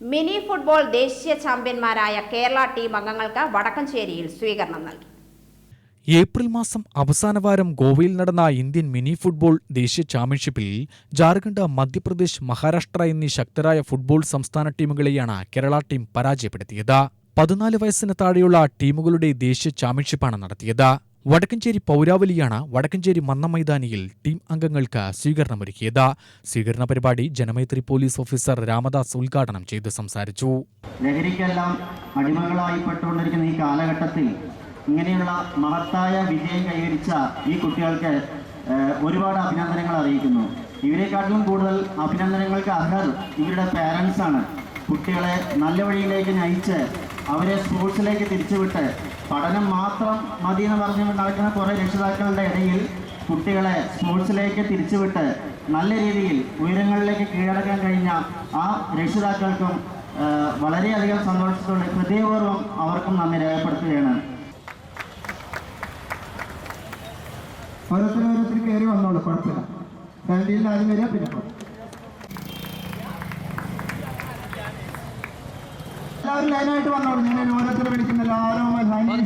Mini football ദേശീയ ചാമ്പ്യന്മാരായ Kerala team അംഗങ്ങൾക്ക് വടക്കഞ്ചേരിയിൽ സ്വീകരണം നൽകി. ഏപ്രിൽ മാസം അവസാന വാരം ഗോവയിൽ നടന്ന ഇന്ത്യൻ മിനി ഫുട്ബോൾ ദേശീയ ചാമ്പ്യൻഷിപ്പിൽ ജാർഖണ്ഡ് മധ്യപ്രദേശ് മഹാരാഷ്ട്ര എന്നീ ശക്തരായ ഫുട്ബോൾ സംസ്ഥാന ടീമുകളെയാണ് കേരള ടീം പരാജയപ്പെടുത്തിയത്. പതിനാല് വയസ്സിന് താഴെയുള്ള ടീമുകളുടെ ദേശീയ ചാമ്പ്യൻഷിപ്പാണ് നടത്തിയത്. വടക്കഞ്ചേരി പൗരാവലിയാണ് വടക്കഞ്ചേരി മന്ന മൈതാനിയിൽ ടീം അംഗങ്ങൾക്ക് സ്വീകരണമൊരുക്കിയത്. സ്വീകരണ പരിപാടി ജനമൈത്രി പോലീസ് ഓഫീസർ രാമദാസ് ഉദ്ഘാടനം ചെയ്ത് സംസാരിച്ചു. ലഹരിക്കെല്ലാം ഈ കാലഘട്ടത്തിൽ ഇങ്ങനെയുള്ള മഹത്തായ വിജയം കൈവരിച്ച ഈ കുട്ടികൾക്ക് ഒരുപാട് അഭിനന്ദനങ്ങൾ അറിയിക്കുന്നു. ഇവരെക്കാട്ടിലും കൂടുതൽ അഭിനന്ദനങ്ങൾക്ക് അർഹർ ഇവരുടെ പാരൻസ് ആണ്. കുട്ടികളെ നല്ല വഴിയിലേക്ക് നയിച്ച് അവരെ സ്പോർട്സിലേക്ക് തിരിച്ചുവിട്ട് പഠനം മാത്രം മതി എന്ന് പറഞ്ഞ് നടക്കുന്ന കുറേ രക്ഷിതാക്കളുടെ ഇടയിൽ കുട്ടികളെ സ്പോർട്സിലേക്ക് തിരിച്ചുവിട്ട് നല്ല രീതിയിൽ ഉയരങ്ങളിലേക്ക് കീഴടക്കാൻ കഴിഞ്ഞ ആ രക്ഷിതാക്കൾക്കും വളരെയധികം സന്തോഷത്തോടെ ഹൃദയപൂർവം അവർക്കും നന്ദി രേഖപ്പെടുത്തുകയാണ്. ഓരോരുത്തരും ഓരോരുത്തർ കയറി വന്നോളൂ കുഴപ്പമില്ല. ക്യാന്റീനിൽ ആദ്യം വരിക പിന്നെ എല്ലാവരും ലൈനായിട്ട് വന്നോളൂ. ഞാൻ ഓരോരുത്തർ വിളിക്കുന്ന. എല്ലാവരും line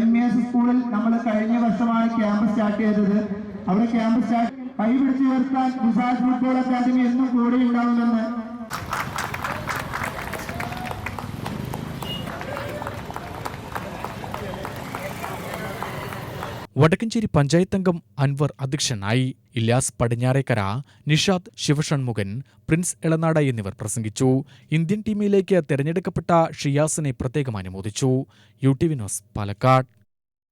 എം എസ് സ്കൂളിൽ നമ്മൾ കഴിഞ്ഞ വർഷമാണ് ക്യാമ്പ് സ്റ്റാർട്ട് ചെയ്തത്. അവിടെ ക്യാമ്പ് സ്റ്റാർട്ട് കൈ പിടിച്ചു ഉയർത്താൻ വിശാൽ ഫുട്ബോൾ അക്കാദമി എന്നും കൂടെ ഉണ്ടാവുമെന്ന് വടക്കഞ്ചേരി പഞ്ചായത്ത് അംഗം അൻവർ അധ്യക്ഷനായി ഇല്യാസ് പടിഞ്ഞാറേക്കര നിഷാദ് ശിവഷൺമുഖൻ പ്രിൻസ് എളനാട എന്നിവർ പ്രസംഗിച്ചു. ഇന്ത്യൻ ടീമിലേക്ക് തെരഞ്ഞെടുക്കപ്പെട്ട ഷിയാസിനെ പ്രത്യേകം അനുമോദിച്ചു. U T Vinos Palakkad.